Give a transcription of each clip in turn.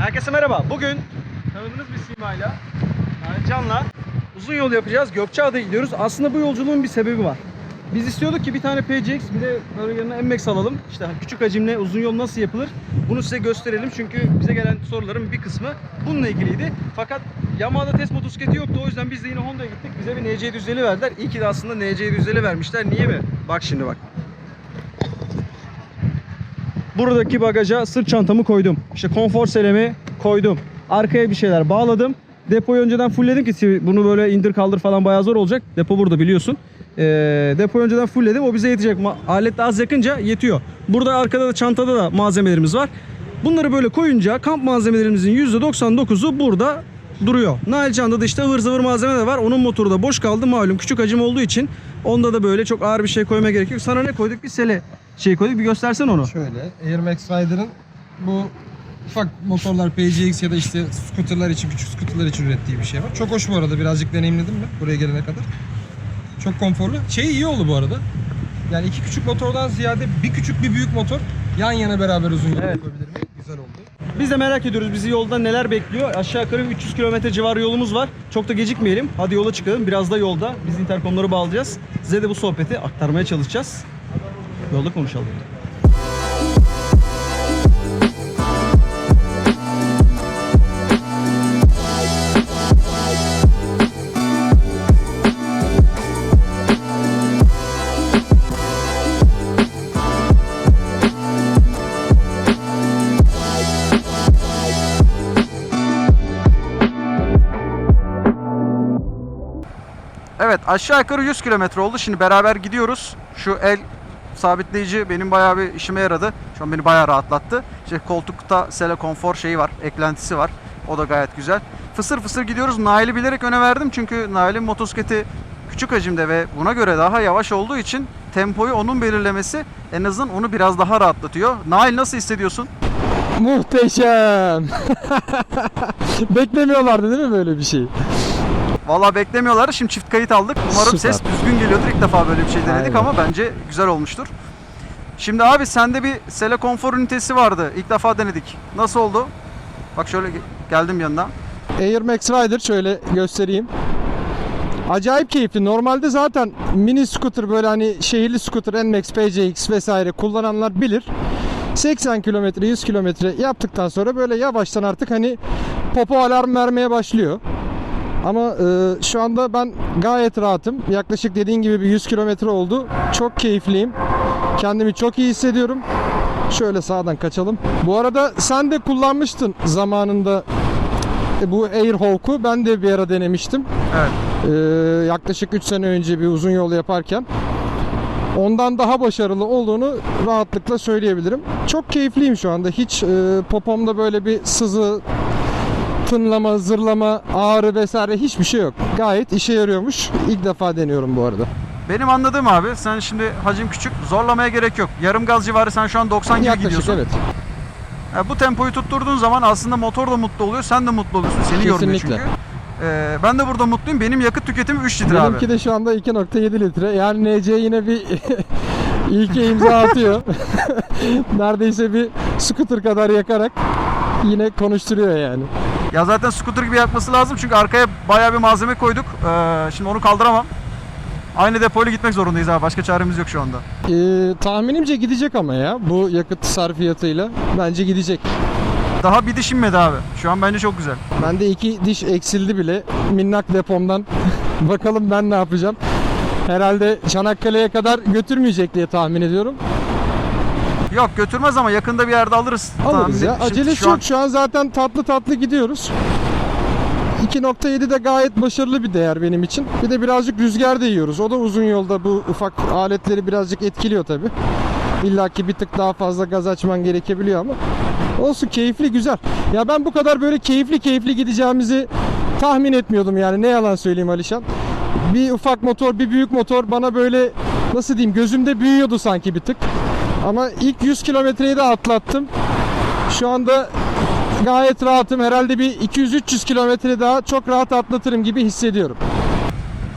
Herkese merhaba. Bugün tanıdığınız bir simayla Can'la uzun yol yapacağız. Gökçeada'ya gidiyoruz. Aslında bu yolculuğun bir sebebi var. Biz istiyorduk ki bir tane PCX bir de böyle yanına MX alalım. İşte küçük hacimle uzun yol nasıl yapılır? Bunu size gösterelim. Çünkü bize gelen soruların bir kısmı bununla ilgiliydi. Fakat Yamaha'da test motosikleti yoktu. O yüzden biz de yine Honda'ya gittik. Bize bir NC 750 verdiler. İyi ki de aslında NC 750 vermişler. Niye mi? Bak şimdi bak. Buradaki bagaja sırt çantamı koydum. İşte konfor selemi koydum. Arkaya bir şeyler bağladım. Depoyu önceden fullledim ki bunu böyle indir kaldır falan bayağı zor olacak. Depo burada biliyorsun. Ee, depoyu önceden fullledim. O bize yetecek. Alet az yakınca yetiyor. Burada arkada da çantada da malzemelerimiz var. Bunları böyle koyunca kamp malzemelerimizin %99'u burada duruyor. Nail Can'da da işte ıvır zıvır malzeme de var. Onun motoru da boş kaldı malum. Küçük hacim olduğu için onda da böyle çok ağır bir şey koymaya gerek yok. Sana ne koyduk? Bir sele şey koyduk. Bir göstersen onu. Şöyle Air Max Rider'ın bu ufak motorlar PCX ya da işte scooterlar için, küçük scooterlar için ürettiği bir şey var. Çok hoş bu arada. Birazcık deneyimledim ben buraya gelene kadar. Çok konforlu. Şey iyi oldu bu arada. Yani iki küçük motordan ziyade bir küçük bir büyük motor yan yana beraber uzun yol Evet. yapabilir mi? Güzel oldu. Biz de merak ediyoruz bizi yolda neler bekliyor. Aşağı yukarı 300 kilometre civarı yolumuz var. Çok da gecikmeyelim. Hadi yola çıkalım. Biraz da yolda biz interkomları bağlayacağız. Size de bu sohbeti aktarmaya çalışacağız. Yolda konuşalım. Evet aşağı yukarı 100 kilometre oldu. Şimdi beraber gidiyoruz. Şu el sabitleyici benim bayağı bir işime yaradı. Şu an beni bayağı rahatlattı. İşte koltukta Sele konfor şeyi var, eklentisi var. O da gayet güzel. Fısır fısır gidiyoruz. Nail'i bilerek öne verdim çünkü Nail'in motosikleti küçük hacimde ve buna göre daha yavaş olduğu için tempoyu onun belirlemesi en azından onu biraz daha rahatlatıyor. Nail nasıl hissediyorsun? Muhteşem. Beklemiyorlardı değil mi böyle bir şey? Vallahi beklemiyorlar. Şimdi çift kayıt aldık. Umarım Süper. ses düzgün geliyordur. İlk defa böyle bir şey denedik Aynen. ama bence güzel olmuştur. Şimdi abi sende bir Sele konfor ünitesi vardı. İlk defa denedik. Nasıl oldu? Bak şöyle ge- geldim yanına. Air Max Rider şöyle göstereyim. Acayip keyifli. Normalde zaten mini scooter böyle hani şehirli scooter NMAX, PCX vesaire kullananlar bilir. 80 kilometre 100 kilometre yaptıktan sonra böyle yavaştan artık hani popo alarm vermeye başlıyor. Ama e, şu anda ben gayet rahatım. Yaklaşık dediğin gibi bir 100 kilometre oldu. Çok keyifliyim. Kendimi çok iyi hissediyorum. Şöyle sağdan kaçalım. Bu arada sen de kullanmıştın zamanında e, bu Airhawk'u ben de bir ara denemiştim. Evet. Ee, yaklaşık 3 sene önce bir uzun yol yaparken. Ondan daha başarılı olduğunu rahatlıkla söyleyebilirim. Çok keyifliyim şu anda. Hiç e, popomda böyle bir sızı, tınlama, zırlama, ağrı vesaire hiçbir şey yok. Gayet işe yarıyormuş. İlk defa deniyorum bu arada. Benim anladığım abi sen şimdi hacim küçük zorlamaya gerek yok. Yarım gaz civarı sen şu an 90 gibi Yaklaşık gidiyorsun. evet. Ya bu tempoyu tutturduğun zaman aslında motor da mutlu oluyor. Sen de mutlu oluyorsun. Seni yormuyor Kesinlikle. çünkü. Ee, ben de burada mutluyum. Benim yakıt tüketimim 3 litre abi. Benimki de şu anda 2.7 litre. Yani NC yine bir ilke imza atıyor. Neredeyse bir scooter kadar yakarak yine konuşturuyor yani. Ya zaten scooter gibi yakması lazım çünkü arkaya bayağı bir malzeme koyduk. Ee, şimdi onu kaldıramam. Aynı depoyla gitmek zorundayız abi. Başka çaremiz yok şu anda. Ee, tahminimce gidecek ama ya bu yakıt sarfiyatıyla bence gidecek. Daha bir diş inmedi abi. Şu an bence çok güzel. Bende iki diş eksildi bile minnak depomdan. Bakalım ben ne yapacağım. Herhalde Çanakkale'ye kadar götürmeyecek diye tahmin ediyorum. Yok götürmez ama yakında bir yerde alırız. Alırız Tahmin- ya. Acelesi şu an- yok. Şu an zaten tatlı tatlı gidiyoruz. 2.7 de gayet başarılı bir değer benim için. Bir de birazcık rüzgar da yiyoruz. O da uzun yolda bu ufak aletleri birazcık etkiliyor tabi. İlla ki bir tık daha fazla gaz açman gerekebiliyor ama olsun keyifli güzel. Ya ben bu kadar böyle keyifli keyifli gideceğimizi tahmin etmiyordum yani ne yalan söyleyeyim Alişan. Bir ufak motor bir büyük motor bana böyle nasıl diyeyim gözümde büyüyordu sanki bir tık. Ama ilk 100 kilometreyi de atlattım. Şu anda gayet rahatım. Herhalde bir 200-300 kilometre daha çok rahat atlatırım gibi hissediyorum.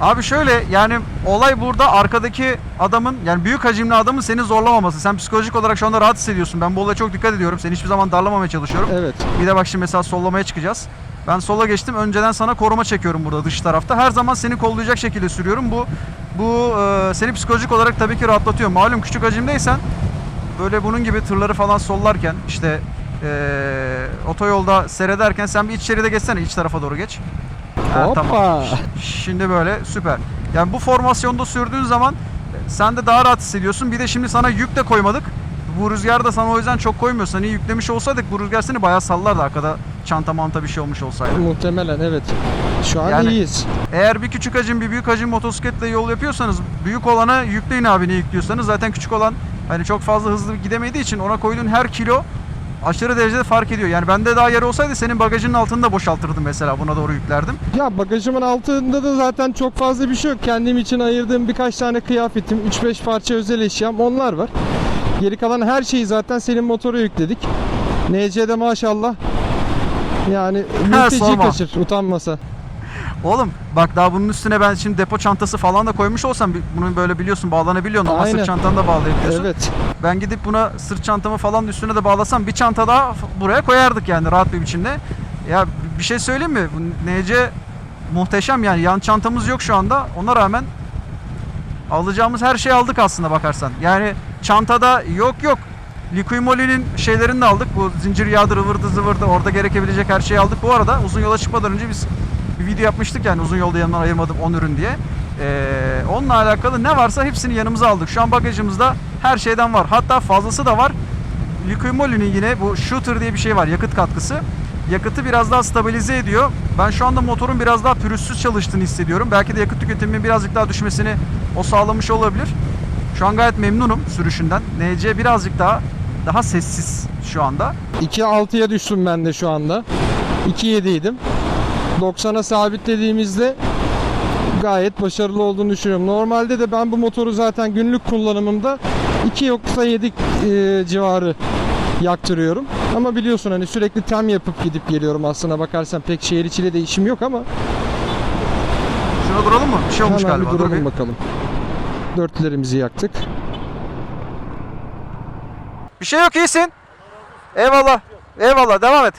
Abi şöyle yani olay burada arkadaki adamın yani büyük hacimli adamın seni zorlamaması. Sen psikolojik olarak şu anda rahat hissediyorsun. Ben bu olaya çok dikkat ediyorum. Seni hiçbir zaman darlamamaya çalışıyorum. Evet. Bir de bak şimdi mesela sollamaya çıkacağız. Ben sola geçtim. Önceden sana koruma çekiyorum burada dış tarafta. Her zaman seni kollayacak şekilde sürüyorum. Bu bu e, seni psikolojik olarak tabii ki rahatlatıyor. Malum küçük hacimdeysen böyle bunun gibi tırları falan sollarken işte e, otoyolda seyrederken sen bir iç şeride geçsene iç tarafa doğru geç. Ha, Hoppa. tamam. Şimdi böyle süper. Yani bu formasyonda sürdüğün zaman e, sen de daha rahat hissediyorsun. Bir de şimdi sana yük de koymadık. Bu rüzgar da sana o yüzden çok koymuyor. Seni yüklemiş olsaydık bu rüzgar seni bayağı sallardı arkada çanta manta bir şey olmuş olsaydı. Muhtemelen evet. Şu an Yani- iyiyiz. Eğer bir küçük hacim bir büyük hacim motosikletle yol yapıyorsanız büyük olana yükleyin abi ne yüklüyorsanız. Zaten küçük olan hani çok fazla hızlı gidemediği için ona koyduğun her kilo aşırı derecede fark ediyor. Yani bende daha yer olsaydı senin bagajının altını da boşaltırdım mesela buna doğru yüklerdim. Ya bagajımın altında da zaten çok fazla bir şey yok. Kendim için ayırdığım birkaç tane kıyafetim, 3-5 parça özel eşyam onlar var. Geri kalan her şeyi zaten senin motora yükledik. NC'de maşallah yani mülteci kaçır utanmasa. Oğlum bak daha bunun üstüne ben şimdi depo çantası falan da koymuş olsam bunu böyle biliyorsun bağlanabiliyorsun ama Aynen. sırt çantanı da bağlayabiliyorsun. Evet. Ben gidip buna sırt çantamı falan üstüne de bağlasam bir çanta daha buraya koyardık yani rahat bir biçimde. Ya bir şey söyleyeyim mi? Bu NC muhteşem yani yan çantamız yok şu anda. Ona rağmen alacağımız her şeyi aldık aslında bakarsan. Yani çantada yok yok. Liquimoli'nin şeylerini de aldık. Bu zincir yağdır ıvırdı zıvırdı. Orada gerekebilecek her şeyi aldık. Bu arada uzun yola çıkmadan önce biz bir video yapmıştık yani uzun yolda yanından ayırmadım 10 ürün diye. Ee, onunla alakalı ne varsa hepsini yanımıza aldık. Şu an bagajımızda her şeyden var. Hatta fazlası da var. Liquimoli'nin yine bu shooter diye bir şey var. Yakıt katkısı. Yakıtı biraz daha stabilize ediyor. Ben şu anda motorun biraz daha pürüzsüz çalıştığını hissediyorum. Belki de yakıt tüketimimin birazcık daha düşmesini o sağlamış olabilir. Şu an gayet memnunum sürüşünden. NC birazcık daha daha sessiz şu anda. 2.6'ya düştüm ben de şu anda. 2.7 idim. 90'a sabitlediğimizde gayet başarılı olduğunu düşünüyorum. Normalde de ben bu motoru zaten günlük kullanımımda 2.7 e, civarı yaktırıyorum. Ama biliyorsun hani sürekli tem yapıp gidip geliyorum aslına bakarsan pek şehir içiyle de işim yok ama Şuna duralım mı? Bir şey olmuş hemen galiba. bir Dur duralım bakalım. Dörtlerimizi yaktık. Bir şey yok iyisin. Eyvallah. Eyvallah devam et.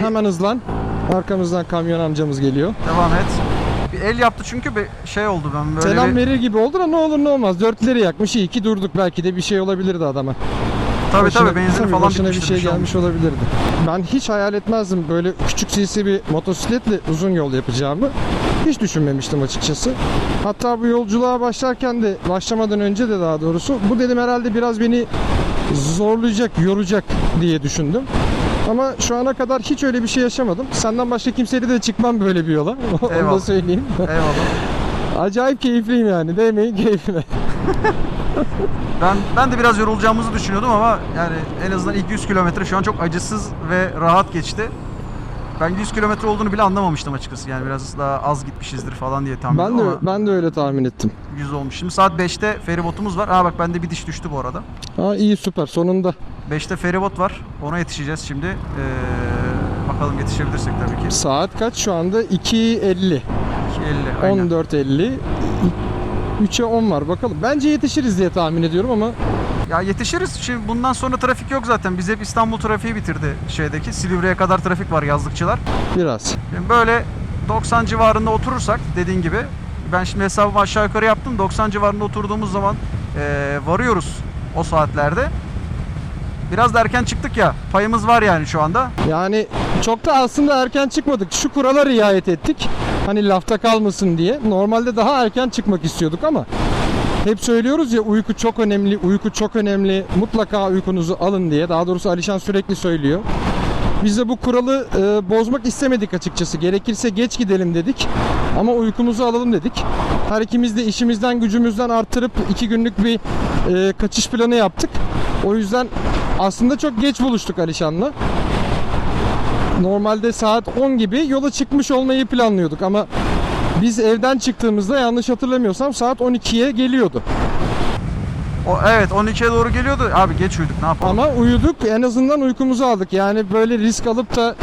Hemen hızlan. Arkamızdan kamyon amcamız geliyor. Devam et. Bir el yaptı çünkü bir şey oldu ben böyle Selam bir... verir gibi oldu da ne olur ne olmaz. Dörtleri yakmış iyi ki durduk belki de bir şey olabilirdi adama. Tabii Başına- tabii benzin tabii falan başına bir şey gelmiş olabilirdi. Ben hiç hayal etmezdim böyle küçük cc bir motosikletle uzun yol yapacağımı. Hiç düşünmemiştim açıkçası. Hatta bu yolculuğa başlarken de başlamadan önce de daha doğrusu bu dedim herhalde biraz beni zorlayacak, yoracak diye düşündüm. Ama şu ana kadar hiç öyle bir şey yaşamadım. Senden başka kimseyle de çıkmam böyle bir yola. Onu da söyleyeyim. Eyvallah. Acayip keyifliyim yani. Değmeyin keyfime. Ben ben de biraz yorulacağımızı düşünüyordum ama yani en azından ilk 100 kilometre şu an çok acısız ve rahat geçti. Ben 100 kilometre olduğunu bile anlamamıştım açıkçası. Yani biraz daha az gitmişizdir falan diye tahmin Ben de ama ben de öyle tahmin ettim. 100 olmuş. Şimdi saat 5'te feribotumuz var. Aa bak bende bir diş düştü bu arada. Aa iyi süper sonunda. 5'te feribot var. Ona yetişeceğiz şimdi. Ee, bakalım yetişebilirsek tabii ki. Saat kaç şu anda? 2.50. 2.50 aynen. 14.50. 3'e 10 var bakalım. Bence yetişiriz diye tahmin ediyorum ama Ya yetişiriz. Şimdi bundan sonra trafik yok zaten. Biz hep İstanbul trafiği bitirdi şeydeki. Silivri'ye kadar trafik var yazlıkçılar. biraz. Yani böyle 90 civarında oturursak dediğin gibi ben şimdi hesabımı aşağı yukarı yaptım. 90 civarında oturduğumuz zaman eee, varıyoruz o saatlerde. Biraz da erken çıktık ya. Payımız var yani şu anda. Yani çok da aslında erken çıkmadık. Şu kurala riayet ettik. Hani lafta kalmasın diye. Normalde daha erken çıkmak istiyorduk ama hep söylüyoruz ya uyku çok önemli, uyku çok önemli. Mutlaka uykunuzu alın diye. Daha doğrusu Alişan sürekli söylüyor. Biz de bu kuralı e, bozmak istemedik açıkçası. Gerekirse geç gidelim dedik. Ama uykumuzu alalım dedik. Her ikimiz de işimizden gücümüzden arttırıp iki günlük bir e, kaçış planı yaptık. O yüzden aslında çok geç buluştuk Alişan'la. Normalde saat 10 gibi yola çıkmış olmayı planlıyorduk ama biz evden çıktığımızda yanlış hatırlamıyorsam saat 12'ye geliyordu. O, evet 12'ye doğru geliyordu. Abi geç uyuduk ne yapalım. Ama uyuduk en azından uykumuzu aldık. Yani böyle risk alıp da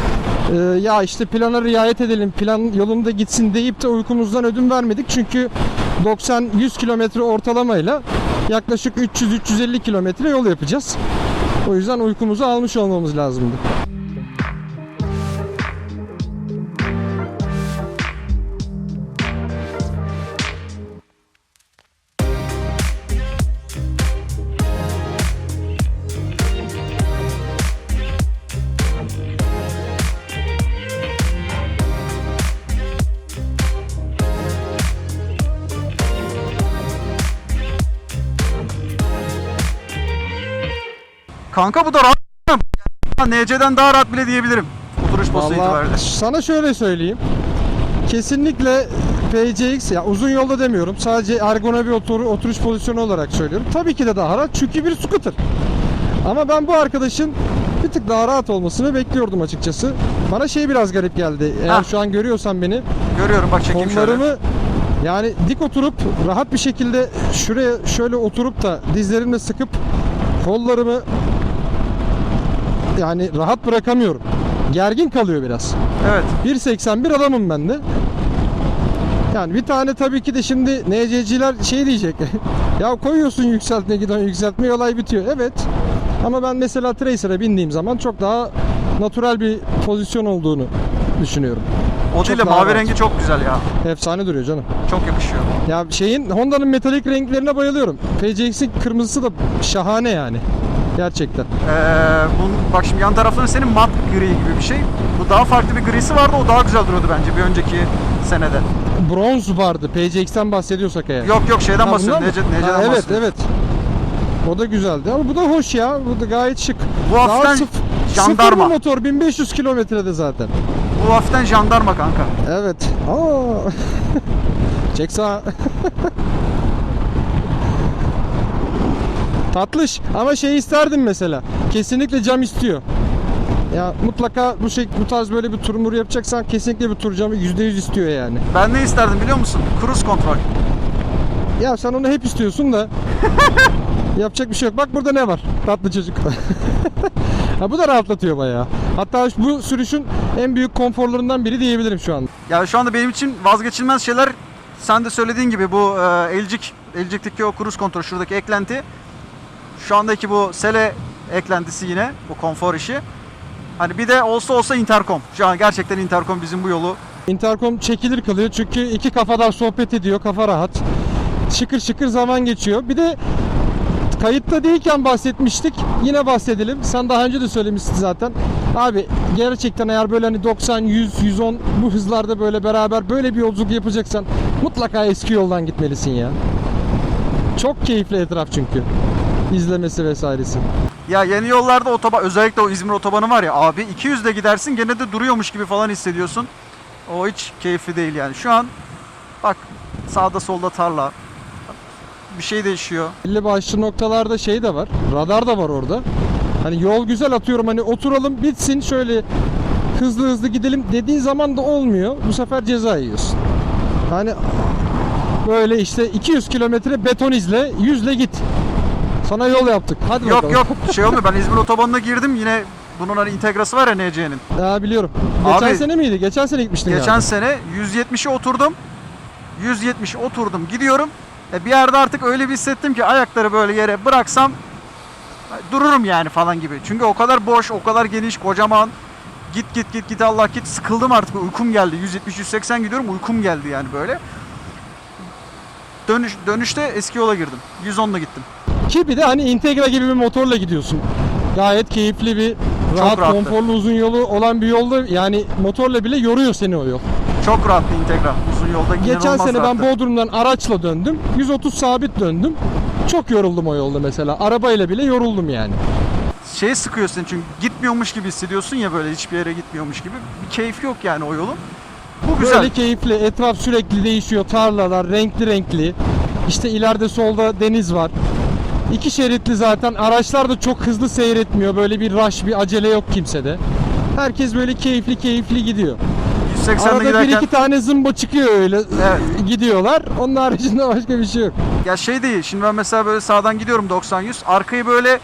Ee, ya işte plana riayet edelim, plan yolunda gitsin deyip de uykumuzdan ödün vermedik. Çünkü 90-100 kilometre ortalamayla yaklaşık 300-350 kilometre yol yapacağız. O yüzden uykumuzu almış olmamız lazımdı. Kanka bu da rahat. NC'den daha rahat bile diyebilirim. Oturuş postu itibariyle. sana şöyle söyleyeyim. Kesinlikle PCX ya uzun yolda demiyorum. Sadece ergonomi otur, oturuş pozisyonu olarak söylüyorum. Tabii ki de daha rahat çünkü bir scooter. Ama ben bu arkadaşın bir tık daha rahat olmasını bekliyordum açıkçası. Bana şey biraz garip geldi. Eğer Ha. şu an görüyorsan beni Görüyorum bak çekeyim şöyle. yani dik oturup rahat bir şekilde şuraya şöyle oturup da dizlerimle sıkıp kollarımı yani rahat bırakamıyorum. Gergin kalıyor biraz. Evet. 1.81 adamım ben de. Yani bir tane tabii ki de şimdi NC'ciler şey diyecek. ya koyuyorsun yükseltme giden yükseltme olay bitiyor. Evet. Ama ben mesela Tracer'a bindiğim zaman çok daha natural bir pozisyon olduğunu düşünüyorum. O değil de mavi rengi çok güzel ya. Efsane duruyor canım. Çok yakışıyor. Ya şeyin Honda'nın metalik renklerine bayılıyorum. PCX'in kırmızısı da şahane yani. Gerçekten. Ee, bunun, bak şimdi yan tarafında senin mat gri gibi bir şey. Bu daha farklı bir grisi vardı. O daha güzel duruyordu bence bir önceki senede. Bronz vardı. PCX'ten bahsediyorsak eğer. Yok yok şeyden bahsediyorum. Nece, Nece'den Ha, evet bahsediyorum. evet. O da güzeldi ama bu da hoş ya. Bu da gayet şık. Bu Daha hafiften sıf- jandarma. Sıfır motor 1500 kilometrede zaten. Bu hafiften jandarma kanka. Evet. Aa. Çek sağa. Tatlış ama şey isterdim mesela. Kesinlikle cam istiyor. Ya mutlaka bu şey bu tarz böyle bir tur mur yapacaksan kesinlikle bir tur camı %100 istiyor yani. Ben ne isterdim biliyor musun? Cruise kontrol. Ya sen onu hep istiyorsun da yapacak bir şey yok. Bak burada ne var? Tatlı çocuk. ha, bu da rahatlatıyor bayağı. Hatta bu sürüşün en büyük konforlarından biri diyebilirim şu an. Ya şu anda benim için vazgeçilmez şeyler sen de söylediğin gibi bu e, elcik, elcikteki o cruise kontrol şuradaki eklenti. Şu andaki bu sele eklentisi yine bu konfor işi. Hani bir de olsa olsa intercom. Şu an gerçekten intercom bizim bu yolu. Intercom çekilir kalıyor çünkü iki kafadan sohbet ediyor. Kafa rahat. Şıkır şıkır zaman geçiyor. Bir de kayıtta değilken bahsetmiştik. Yine bahsedelim. Sen daha önce de söylemiştin zaten. Abi gerçekten eğer böyle hani 90, 100, 110 bu hızlarda böyle beraber böyle bir yolculuk yapacaksan mutlaka eski yoldan gitmelisin ya. Çok keyifli etraf çünkü. İzlemesi vesairesi. Ya yeni yollarda otoban özellikle o İzmir otobanı var ya abi 200 de gidersin gene de duruyormuş gibi falan hissediyorsun. O hiç keyifli değil yani. Şu an bak sağda solda tarla. Bir şey değişiyor. Belli başlı noktalarda şey de var. Radar da var orada. Hani yol güzel atıyorum hani oturalım bitsin şöyle hızlı hızlı gidelim dediğin zaman da olmuyor. Bu sefer ceza yiyorsun. Hani böyle işte 200 kilometre beton izle 100 ile git. Sana yol yaptık. Hadi Yok bakalım. yok şey olmuyor ben İzmir otobanına girdim yine bunun hani integrası var ya NC'nin. Ya biliyorum. Geçen Abi- sene miydi? Geçen sene gitmiştin Geçen galiba. sene 170'e oturdum. 170 oturdum gidiyorum. E bir yerde artık öyle bir hissettim ki ayakları böyle yere bıraksam dururum yani falan gibi. Çünkü o kadar boş, o kadar geniş, kocaman. Git git git git Allah git sıkıldım artık uykum geldi. 170 180 gidiyorum uykum geldi yani böyle. Dönüş dönüşte eski yola girdim. 110'la gittim. Ki bir de hani Integra gibi bir motorla gidiyorsun. Gayet keyifli bir rahat, rahattı. konforlu uzun yolu olan bir yolda yani motorla bile yoruyor seni o yol. Çok rahat bir Integra. Uzun yolda Geçen sene ben rahattı. Bodrum'dan araçla döndüm. 130 sabit döndüm. Çok yoruldum o yolda mesela. Arabayla bile yoruldum yani. şey sıkıyor seni çünkü gitmiyormuş gibi hissediyorsun ya böyle hiçbir yere gitmiyormuş gibi. Bir keyfi yok yani o yolun. Bu güzel. Böyle keyifli. Etraf sürekli değişiyor. Tarlalar renkli renkli. İşte ileride solda deniz var. İki şeritli zaten. Araçlar da çok hızlı seyretmiyor. Böyle bir rush, bir acele yok kimsede. Herkes böyle keyifli keyifli gidiyor. 180'de Arada bir giderken iki tane zımba çıkıyor öyle. Evet. Gidiyorlar. Onun haricinde başka bir şey yok. ya şey değil. Şimdi ben mesela böyle sağdan gidiyorum 90 100. Arkayı böyle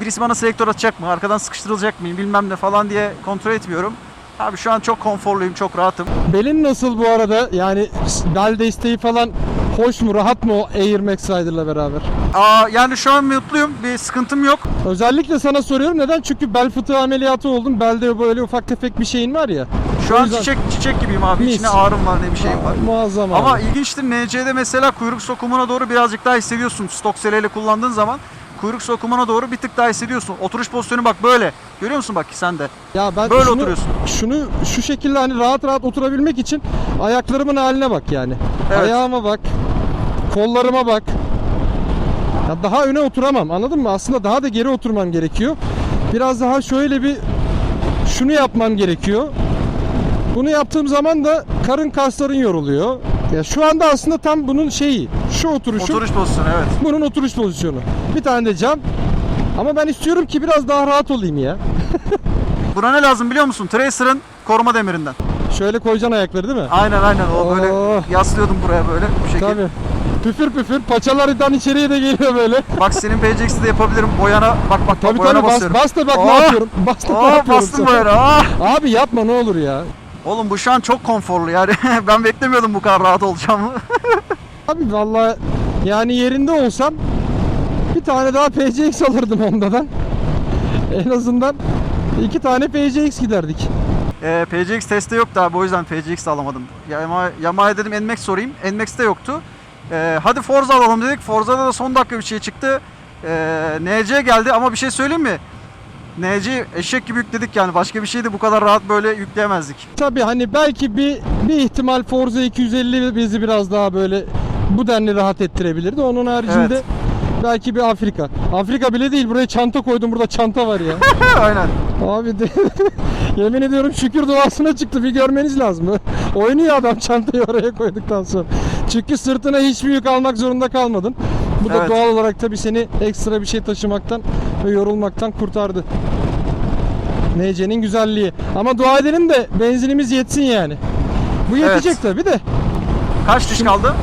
birisi bana selektör atacak mı? Arkadan sıkıştırılacak mıyım? Bilmem ne falan diye kontrol etmiyorum. Abi şu an çok konforluyum, çok rahatım. Belin nasıl bu arada? Yani bel desteği falan hoş mu, rahat mı o Air Max Rider'la beraber? Aa, yani şu an mutluyum. Bir sıkıntım yok. Özellikle sana soruyorum neden? Çünkü bel fıtığı ameliyatı oldum. Belde böyle ufak tefek bir şeyin var ya. Şu an yüzden- çiçek çiçek gibiyim abi. Mis. İçine ağrım var ne bir şeyim var. Muazzam abi. Ama ilginçtir NC'de mesela kuyruk sokumuna doğru birazcık daha hissediyorsun. Stok kullandığın zaman kuyruk sokumuna doğru bir tık daha hissediyorsun. Oturuş pozisyonu bak böyle. Görüyor musun bak sen de. ya ben böyle şunu, oturuyorsun. Şunu şu şekilde hani rahat rahat oturabilmek için ayaklarımın haline bak yani. Evet. Ayağıma bak. Kollarıma bak. Ya daha öne oturamam. Anladın mı? Aslında daha da geri oturmam gerekiyor. Biraz daha şöyle bir şunu yapmam gerekiyor. Bunu yaptığım zaman da karın kasların yoruluyor. Ya şu anda aslında tam bunun şeyi. Şu oturuşum. Oturuş pozisyonu evet. Bunun oturuş pozisyonu. Bir tane de cam. Ama ben istiyorum ki biraz daha rahat olayım ya. Buna ne lazım biliyor musun? Tracer'ın koruma demirinden. Şöyle koyacaksın ayakları değil mi? Aynen aynen o böyle Oo. yaslıyordum buraya böyle bu şekilde. Tabii. Püfür püfür paçalardan içeriye de geliyor böyle. Bak senin PCX'i de yapabilirim. Boyana bak bak Tabii boyana tabii bas, basıyorum. bas da bak Oh! ne yapıyorum. Bas da ne Aa, yapıyorum. bastım boyana. Aa! Abi yapma ne olur ya. Oğlum bu şu an çok konforlu yani. ben beklemiyordum bu kadar rahat olacağımı. Abi vallahi yani yerinde olsam bir tane daha PCX alırdım ondan. En azından iki tane PCX giderdik. Ee, PCX testte yoktu abi o yüzden PCX alamadım. Yama, Yamaha'ya dedim NMAX sorayım. NMAX'te yoktu. Ee, hadi Forza alalım dedik. Forza'da da son dakika bir şey çıktı. Ee, NC geldi ama bir şey söyleyeyim mi? NC eşek gibi yükledik yani. Başka bir şeydi bu kadar rahat böyle yükleyemezdik. Tabii hani belki bir bir ihtimal Forza 250 bizi biraz daha böyle bu denli rahat ettirebilirdi. Onun haricinde Evet. belki bir Afrika. Afrika bile değil buraya çanta koydum burada çanta var ya. Aynen. Abi de, yemin ediyorum şükür duasına çıktı bir görmeniz lazım. Oynuyor adam çantayı oraya koyduktan sonra. Çünkü sırtına hiçbir yük almak zorunda kalmadın. Bu da Evet. doğal olarak tabii seni ekstra bir şey taşımaktan ve yorulmaktan kurtardı. NC'nin güzelliği. Ama dua edelim de benzinimiz yetsin yani. Bu yetecek Evet. tabii de. Kaç diş kaldı?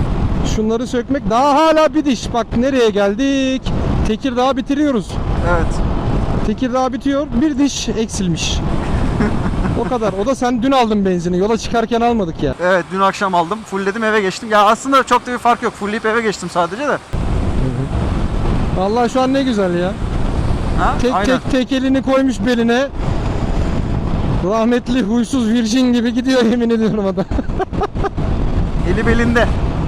Şunları sökmek daha hala bir diş. Bak nereye geldik? Tekirdağ bitiriyoruz. Evet. Tekirdağ bitiyor. Bir diş eksilmiş. o kadar. O da sen dün aldın benzini. Yola çıkarken almadık ya. Evet dün akşam aldım. Fullledim eve geçtim. Ya aslında çok da bir fark yok. Fullleyip eve geçtim sadece de. Vallahi şu an ne güzel ya. Ha? Tek Aynen. tek tek elini koymuş beline. Rahmetli huysuz virjin gibi gidiyor yemin ediyorum adam. Eli belinde.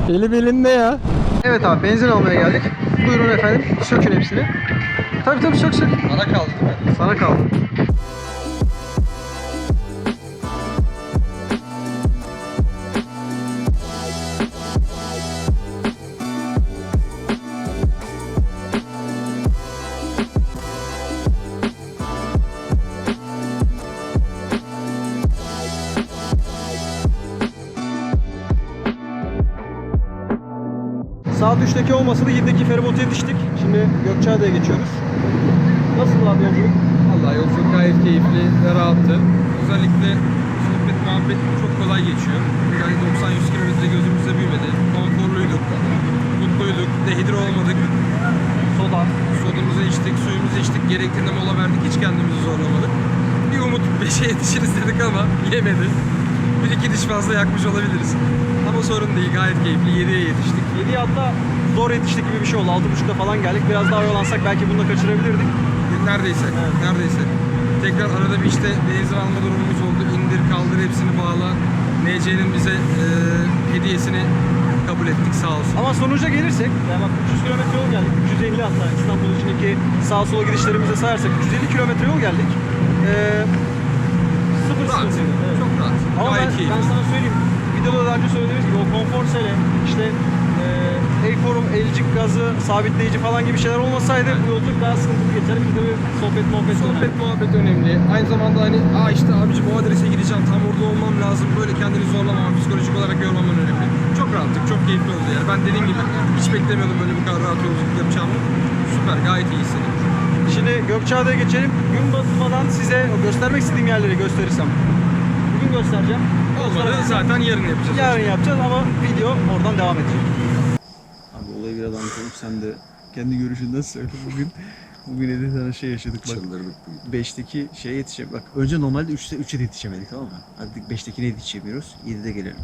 Eli belinde ya. Evet abi benzin almaya geldik. Buyurun efendim. Sökün hepsini. Tabii tabii sök sök. Bana kaldı değil mi? Sana kaldı. 3'teki olmasa da 7'deki feribotu yetiştik. Şimdi Gökçeada'ya geçiyoruz. Nasıl abi yolculuk? Vallahi yolculuk gayet keyifli ve rahattı. Özellikle sohbet muhabbet çok kolay geçiyor. Yani 90-100 kilometre gözümüzde büyümedi. Konforluyduk, mutluyduk, dehidre olmadık. Soda. Sodamızı içtik, suyumuzu içtik, gerektiğinde mola verdik, hiç kendimizi zorlamadık. Bir umut 5'e yetişiriz dedik ama yemedi. Bir iki diş fazla yakmış olabiliriz. Ama sorun değil, gayet keyifli. 7'ye yetiştik. 7'ye hatta zor yetiştik gibi bir şey oldu. 6.30'da falan geldik. Biraz daha oyalansak belki bunu da kaçırabilirdik. Neredeyse, neredeyse. Tekrar arada bir işte benzin alma durumumuz oldu. İndir, kaldır, hepsini bağla. NC'nin bize e, hediyesini kabul ettik sağ olsun. Ama sonuca gelirsek, yani bak 300 kilometre yol geldik. 350 hatta İstanbul içindeki sağ sola gidişlerimizi sayarsak 350 kilometre yol geldik. Ee, sıfır Rahat, sıkıntıydı. Evet. çok rahat. Ama Gayet ben, keyifli. ben sana söyleyeyim. Videoda daha önce söylediğimiz gibi o konfor sele, işte e, el korum, elcik gazı, sabitleyici falan gibi şeyler olmasaydı bu yolculuk daha sıkıntılı geçer. Bir de bir sohbet muhabbet Sohbet döner. muhabbet önemli. Aynı zamanda hani aa işte abicim o adrese gideceğim tam orada olmam lazım. Böyle kendini zorlamaman, psikolojik olarak yormaman önemli. Çok rahattık, çok keyifli oldu yani. Ben dediğim gibi hiç beklemiyordum böyle bu kadar rahat yolculuk yapacağımı. Süper, gayet iyi hissediyorum. Şimdi Gökçeada'ya geçelim. Gün batmadan size göstermek istediğim yerleri gösterirsem. Bugün göstereceğim. Olmadı zaten yarın yapacağız. Yarın yapacağız ama video oradan devam edecek adam olup sen de kendi görüşünden söyle bugün. Bugün 50 tane şey yaşadık bak. Çıldırdık bugün. 5'teki şeye yetişe bak. Önce normalde 3'te 3'e yetişemedik tamam mı? Artık 5'tekine yetişemiyoruz. 7'de gelelim.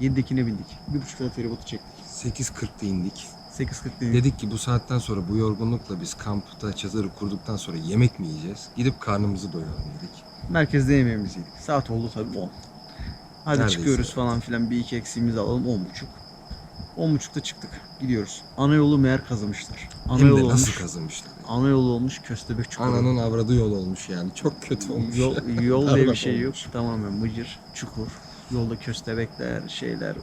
7'dekine bindik. 1,5 saat feribotu çektik. 8.40'da indik. 8.40 değil. Dedik ki bu saatten sonra bu yorgunlukla biz kampta çadırı kurduktan sonra yemek mi yiyeceğiz? Gidip karnımızı doyuralım dedik. Merkezde yemeğimizi yedik. Saat oldu tabii 10. Hadi Neredeyse çıkıyoruz falan filan bir iki eksiğimizi alalım 10.30. 10.30'da çıktık. Gidiyoruz. Ana yolu meğer kazımışlar. Ana Hem de yolu nasıl olmuş. kazımışlar. Ana yolu olmuş köstebek çukuru. Ananın avradı yol olmuş yani. Çok kötü olmuş. Yol, yol diye bir şey yok. Tamamen mıcır, çukur. Yolda köstebekler, şeyler.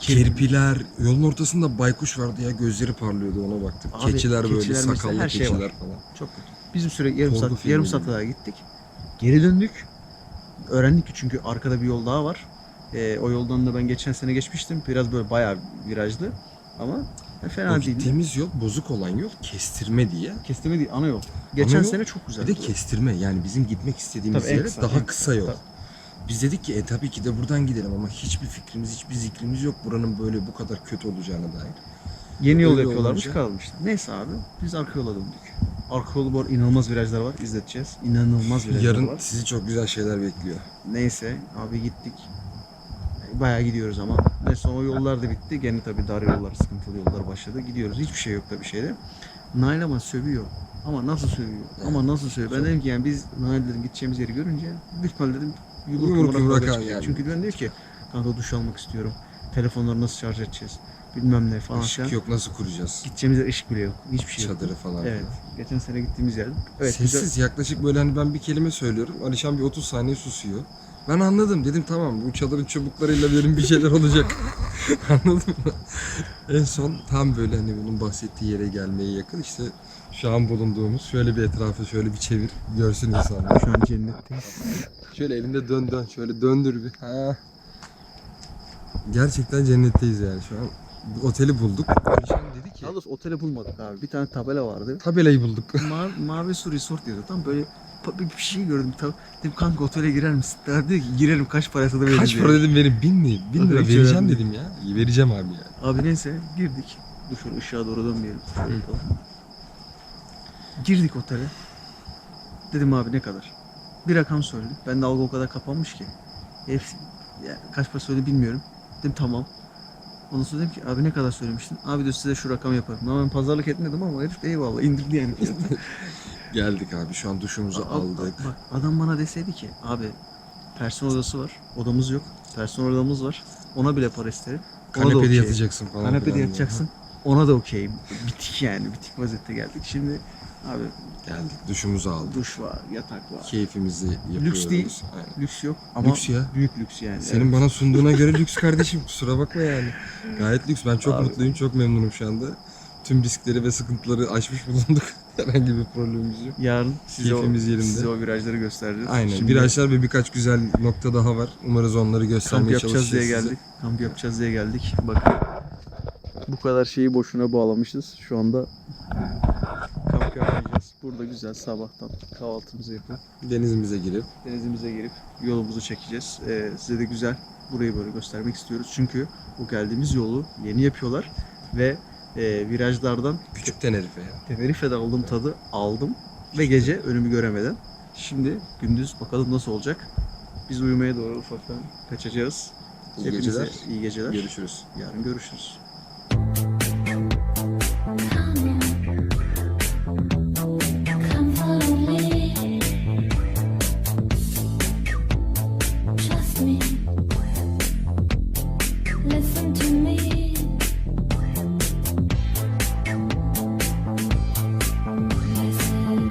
Kirpiler, yolun ortasında baykuş vardı ya gözleri parlıyordu ona baktık. Abi, keçiler böyle mesela, sakallı her şey keçiler var. falan. Çok kötü. Bizim sürekli yarım Korku saat yarım saat daha gittik. Geri döndük. Öğrendik ki çünkü arkada bir yol daha var. Ee, o yoldan da ben geçen sene geçmiştim. Biraz böyle bayağı virajlı. Ama fena o değildi. gittiğimiz yol bozuk olan yol kestirme diye. Kestirme değil, ana yol. Geçen yol, sene çok güzeldi. Bir de kestirme yani bizim gitmek istediğimiz Tabii en yere kısa, daha en kısa yol. Tabii. Biz dedik ki e tabii ki de buradan gidelim ama hiçbir fikrimiz, hiçbir zikrimiz yok buranın böyle bu kadar kötü olacağına dair. Yeni yol Öyle yapıyorlarmış olunca- kalmıştı. Neyse abi biz arka yola döndük. Arka yolu bu arada inanılmaz virajlar var. izleteceğiz. İnanılmaz virajlar Yarın var. sizi çok güzel şeyler bekliyor. Neyse abi gittik. Bayağı gidiyoruz ama. Neyse o yollar da bitti. Gene tabii dar yollar, sıkıntılı yollar başladı. Gidiyoruz. Hiçbir şey yok tabii şeyde. Nail ama sövüyor. Ama nasıl sövüyor? Ama nasıl sövüyor? Ben dedim ki yani biz Nail dedim gideceğimiz yeri görünce büyük ihtimalle dedim yumruk Yumruk yumruk yani. Çünkü ben diyor ki kanka duş almak istiyorum. Telefonları nasıl şarj edeceğiz? Bilmem ne falan. Işık yok nasıl kuracağız? Gideceğimiz yer ışık bile yok. Hiçbir şey yok. Çadırı falan. Evet. Geçen sene gittiğimiz yer. Evet, Sessiz güzel. yaklaşık böyle hani ben bir kelime söylüyorum. Alişan bir 30 saniye susuyor. Ben anladım dedim tamam bu çadırın çubuklarıyla benim bir şeyler olacak. Anladın mı? En son tam böyle hani bunun bahsettiği yere gelmeye yakın işte şu an bulunduğumuz şöyle bir etrafı şöyle bir çevir görsün insanlar. Şu an cennetteyiz. Şöyle elinde dön dön şöyle döndür bir. Ha. Gerçekten cennetteyiz yani şu an. Oteli bulduk. Alişan dedi ki Daha doğrusu otele bulmadık abi. Bir tane tabela vardı. tabelayı bulduk. Ma- Mavi Su Resort diyordu. Tam böyle bir bir şey gördüm. Tam, dedim kanka otele girer misin? Daha dedi ki girelim kaç parası da veririz. Kaç para dedim verin bin mi? Bin lira vereceğim dedim ya. İyi vereceğim abi yani. Abi neyse girdik. Dur şöyle ışığa doğru dönmeyelim. Girdik otele. Dedim abi ne kadar? Bir rakam söyledi. Ben de algı o kadar kapanmış ki. Hepsi, yani kaç para söyledi bilmiyorum. Dedim tamam. Ondan sonra dedim ki abi ne kadar söylemiştin? Abi de size şu rakam yaparım. Ama ben pazarlık etmedim ama herif eyvallah indirdi yani. Geldik abi şu an duşumuzu Abi, aldık. Bak adam bana deseydi ki abi personel odası var. Odamız yok. Personel odamız var. Ona bile para isterim. Ona da Kanepede okey. yatacaksın falan. Kanepede filan yatacaksın. Ona da okeyim. Bitik yani. Bitik vaziyette geldik. Şimdi abi diye. Geldik duşumuzu aldık. duş var, yatak var. Keyfimizi yapıyoruz. Lüks değil. Aynen. Lüks yok ama Lüks ya. büyük lüks yani. Senin bana sunduğuna göre lüks kardeşim kusura bakma yani. Gayet lüks. Ben çok Abi. mutluyum, çok memnunum şu anda. Tüm riskleri ve sıkıntıları aşmış bulunduk. Herhangi bir problemimiz yok. Yarın size Keyfimiz o, yerinde. size o virajları göstereceğiz. Aynen. Şimdi Virajlar ve birkaç güzel nokta daha var. Umarız onları kamp göstermeye yapacağız çalışacağız diye size. geldik. Kamp yapacağız diye geldik. Bakın. Bu kadar şeyi boşuna bağlamışız. Şu anda kamp yapmayacağız. Burada güzel sabahtan kahvaltımızı yapıp Denizimize girip denizimize girip yolumuzu çekeceğiz. Ee, size de güzel burayı böyle göstermek istiyoruz. Çünkü bu geldiğimiz yolu yeni yapıyorlar ve e, virajlardan küçük Tenerife ya. Tenerife'de aldığım tadı aldım ve gece önümü göremeden. Şimdi gündüz bakalım nasıl olacak. Biz uyumaya doğru ufaktan kaçacağız. İyi Hepinize geceler. iyi geceler. Görüşürüz. Yarın görüşürüz.